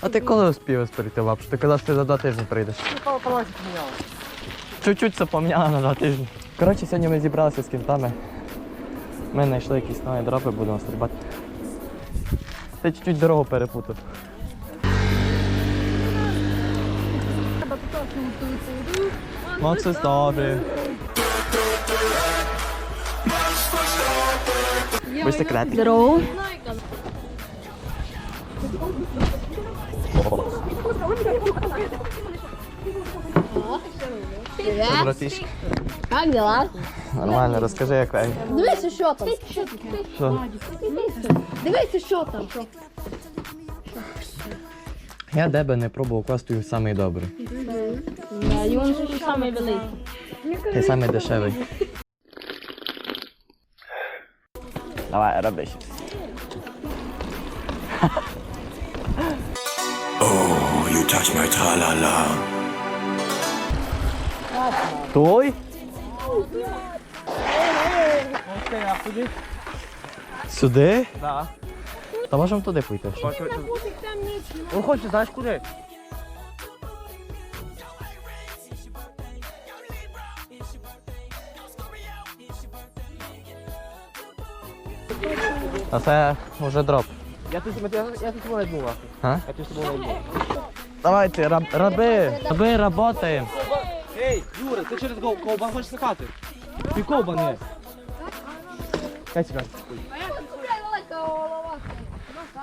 А ти коли успів перейти лапшу? Ти казав, що ти за два тижні прийдеш. Чуть-чуть це поміняла на два тижні. Коротше, сьогодні ми зібралися з кінтами. Ми знайшли якісь нові дропи, будемо стрибати. Ти чуть-чуть дорогу перепутав. Макси стави. Ви секретик. Здорово. Привет. Как дела? Нормально, розкажи, як Вень. Дивися, що там. Що? Дивися, що там. Я тебе не пробував кластою самий добрий. Він же самий великий. Ти самий дешевий. Давай, роби щось. Oh, you touch my tra-la-la. Той? Сюди? Да. Та можемо туди пойти. що? Ну хочеш, знаєш куди? А це вже дроп. Я тут я, я тут найдму, нахуй. А? Я тут тобою найдму. Давайте, раб, раби, раби, работаємо. Ей, Юра, ти через ков- ковбан хочеш скакати? Ти ковбан є. Дай себе.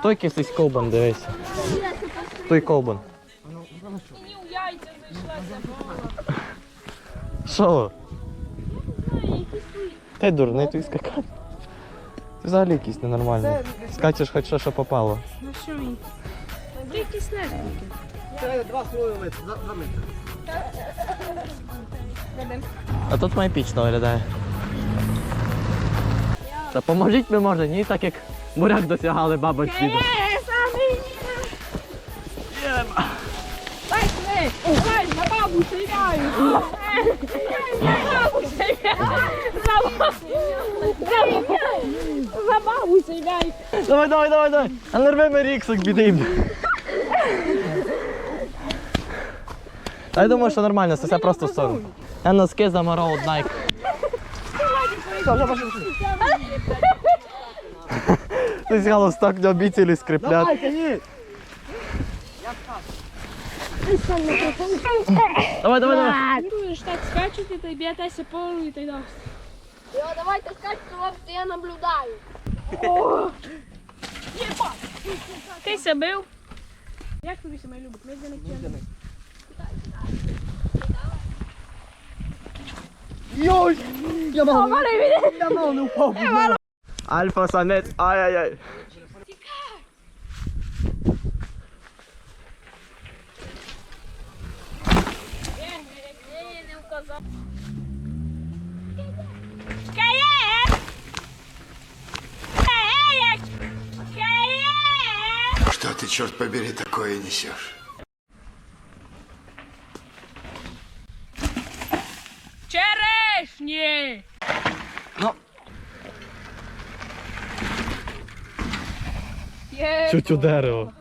Той кисись ковбан, дивись. Той ковбан. Що? Ти дурний, ти скакати. Взагалі якийсь ненормальний. Скачеш хоч що, що попало. Це два слої метри, два два метри. А тут майпічно виглядає. Та поможіть ми може, ні, так як буряк досягали баба сліду. Давай, давай, давай, давай. А не рви ми бідим. Та я думаю, що нормально, це все просто сон. Я носки заморов Nike. Ти з галусток не обіцяли скріпляти. Давайте! Давай, давай, давай. Будеш так скачати, то б'єтеся полу і так далі. Йо, давайте скачте, хлопці, я наблюдаю. Ти се бив? Як тобі себе любить? Ми за них Йой! Я мав не Я мав не впав. будь ласка. Альфа самець, ай-яй-яй. Что ты, черт побери, такое несешь? Черешни! Ну... Е Чуть ударило.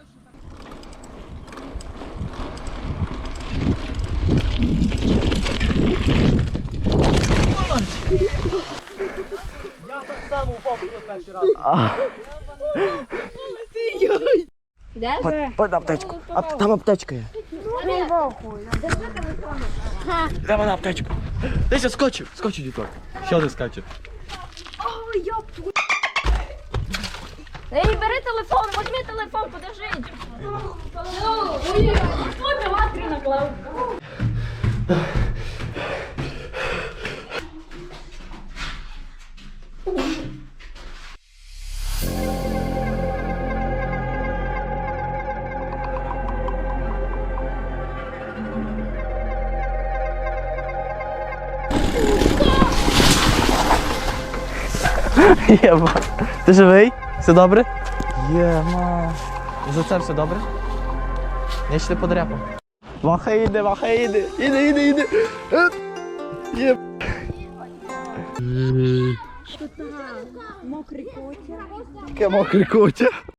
Я так само упав перший раз. Де? Ой, аптечку. Ап- там аптечка є. Де вона аптечка? Десь я скочив. Скочив, діток. Що ти скачив? Ей, бери телефон, возьми телефон, подержи. Ой, матері наклав. Єба. Ти живий? Все добре? Єма. За це все добре? Я ще подряпав. Ваха йде, ваха йде. Іде, іде, іде. Є. Тут мокрий котя. Таке мокрий котя.